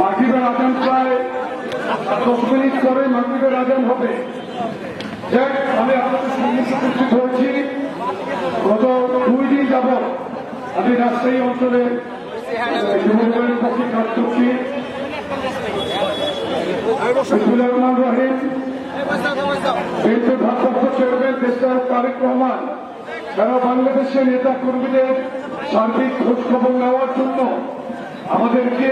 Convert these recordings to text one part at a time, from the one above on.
মাগরীবের আজান প্রায় দশ মিনিট পরে মাগরীবের আজান হবে। আমি আপনাদের সঙ্গে উপস্থিত হয়েছি। গত দুই দিন যাব আমি রাজশাহী অঞ্চলে বাংলাদেশের নেতা কর্মীদের সার্বিক খোঁজ খবর নেওয়ার জন্য আমাদেরকে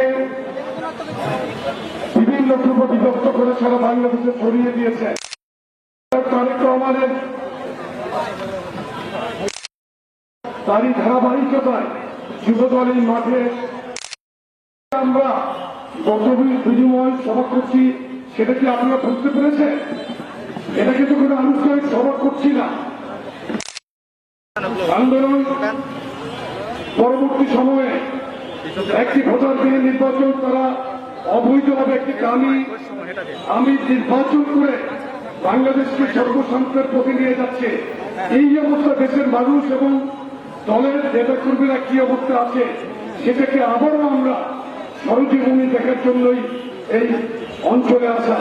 বিভিন্ন পূর্ব বিভক্ত করে সারা বাংলাদেশে ছড়িয়ে দিয়েছে। তারেক রহমানের তারই ধারাবাহিকতায় যুবদল এই মাঠে আমরা বক্তব্য বিনিময় সভা করছি। সেটা কি আপনারা বুঝতে পেরেছেন? এটা কিন্তু কোনো আনুষ্ঠানিক সভা করছি না। আন্দোলন পরবর্তী সময়ে একটি ভোটার দিয়ে নির্বাচন তারা অবৈধভাবে একটি দামি আমি নির্বাচন করে বাংলাদেশকে সর্বশান্তের পথে নিয়ে যাচ্ছে। এই অবস্থা দেশের মানুষ এবং দলের নেতাকর্মীরা কি অবস্থা আছে, সেটাকে আবারও আমরা সরজীবনী দেখার জন্যই এই অঞ্চলে আসা।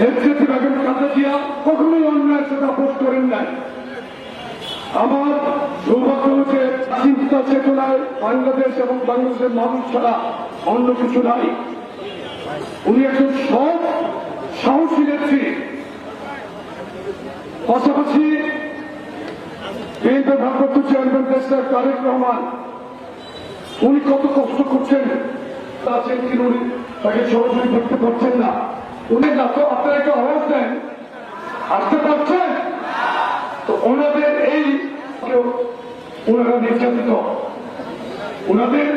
হেলথের বেগম কাজা জিয়া, কখনোই অন্যায় সাথে আপোষ করেন নাই। আমার সৌভাগ্য হচ্ছে চিন্তা চেতনায় বাংলাদেশ এবং বাংলাদেশের মানুষ ছাড়া অন্য কিছু নাই। উনি একজন সৎ, সাহসী নেত্রী। পাশাপাশি বিএনপি ভারপ্রাপ্ত চেয়ারম্যান দেশের তারেক রহমান, উনি কত কষ্ট করছেন, তা কিন্তু উনি তাকে সরাসরি দেখতে পাচ্ছেন না। উনি না তো আপনারা আওয়াজ দেন, আসতে পারছেন? তো ওনাদের এই কেউ ওনারা নির্যাতিত। ওনাদের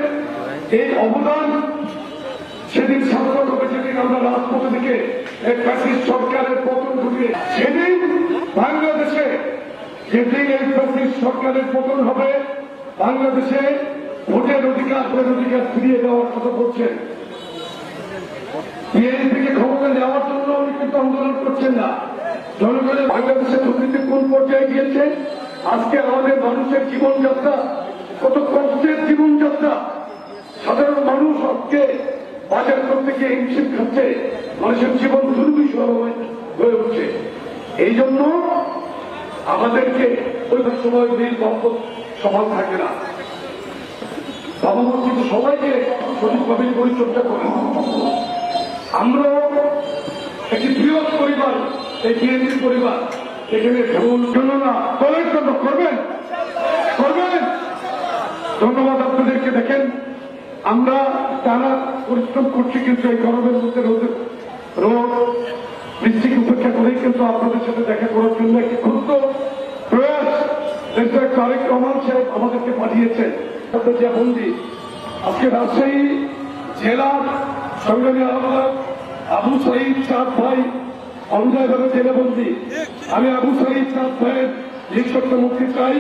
এই অবদান সেদিন সাধারণ হবে যেদিন আমরা রাজপথে থেকে এক ফ্যাসিস্ট সরকারের পতন ঘটিয়ে সেদিন বাংলাদেশে যেদিন এই ফ্যাসিস্ট সরকারের পতন হবে, বাংলাদেশে ভোটের অধিকার ভোটের অধিকার ফিরিয়ে দেওয়ার কথা বলছেন বিএনপিকে ক্ষমতা নেওয়ার জন্য উনি কিন্তু আন্দোলন করছেন না। জনগণের বাংলাদেশে দুর্নীতি কোন পর্যায়ে গিয়েছে? আজকে আমাদের মানুষের জীবনযাত্রা, কত কষ্টের জীবনযাত্রা। সাধারণ মানুষ আজকে বাজার করতে গিয়ে হিমশিম খাচ্ছে, মানুষের জীবন দুর্বিষহ হয়ে উঠছে। এই জন্য আমাদেরকে ওই সময় দিন সম্পদ সমান থাকে না। বাবা কিন্তু সবাইকে সঠিকভাবে পরিচর্যা করে। আমরাও একটি বৃহৎ পরিবার, এই বিএনপি পরিবার। এখানে ভুল জন্য না দলের জন্য করবেন? করবেন? ধন্যবাদ আপনাদেরকে, দেখেন, আমরা তারা পরিশ্রম করছি কিন্তু এই গরমের মধ্যে রোদ রোদ, বৃষ্টিকে উপেক্ষা করেই কিন্তু আপনাদের সাথে দেখা করার জন্য একটি ক্ষুদ্র প্রয়াস। তারেক রহমান সাহেব আমাদেরকে আপনাদের যে বন্দি আজকে রাজশাহী জেলার সংগ্রামী আবু সাইদ চাঁদ ভাই অন্যায়ভাবে জেলাবন্দি। আমি আবু সাইদ চাঁদ ভাইয়ের নিঃশক্ত মুক্তি চাই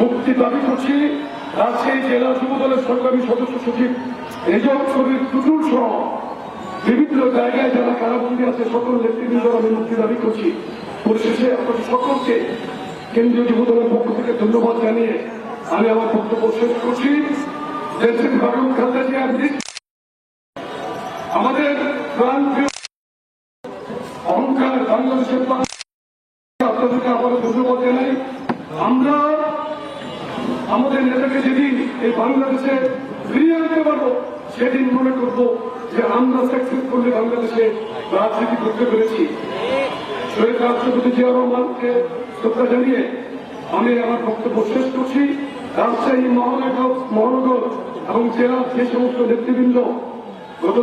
মুক্তি দাবি করছি, রাজশাহী জেলা যুব দলের সংগ্রামী সদস্য সচিব রেজব কবির টুটুল সহ বিভিন্ন জায়গায় যারা কারাবন্দী আছে, সকল নেতৃবৃন্দ আমি মুক্তি দাবি করছি। পরিশেষে আপনাদের সকলকে কেন্দ্রীয় যুব দলের পক্ষ থেকে ধন্যবাদ জানিয়ে আমি আমার বক্তব্য শেষ করছি। দেশের খালেদা জিয়ার আমাদের প্রাণ আমরা আমাদের নেতাকে যেদিন এই বাংলাদেশে ফিরিয়ে আনতে পারব, সেদিন মনে করব যে আমরা সাকসেস করলে বাংলাদেশে রাজনীতি করতে পেরেছি। শহীদ রাষ্ট্রপতি জিয়া রহমানকে শ্রদ্ধা জানিয়ে আমি আমার বক্তব্য শেষ করছি। রাজশাহী মহানগর মহানগর এবং জেলার যে সমস্ত নেতৃবৃন্দ, গত